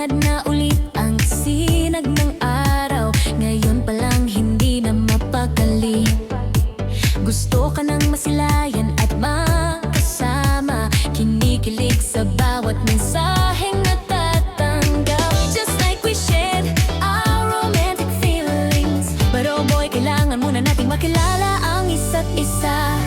Bungad na ulit ang sinag ng araw. Ngayon palang hindi na mapakali Gusto ka ng masilayan at makasama. Kinikilig sa bawat mensaheng Just like we shared our romantic feelings. But oh boy, kailangan muna nating makilala ang isa't isa.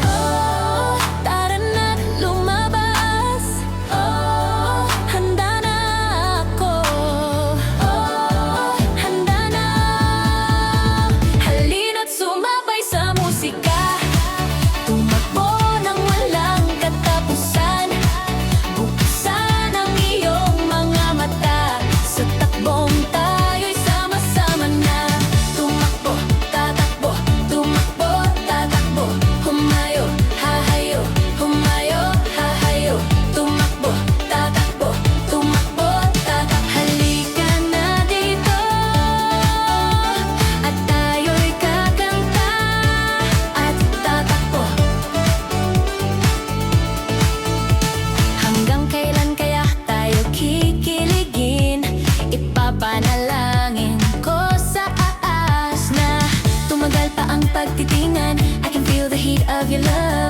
love, your love.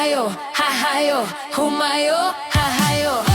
하하요 하하요 호마요 하하요.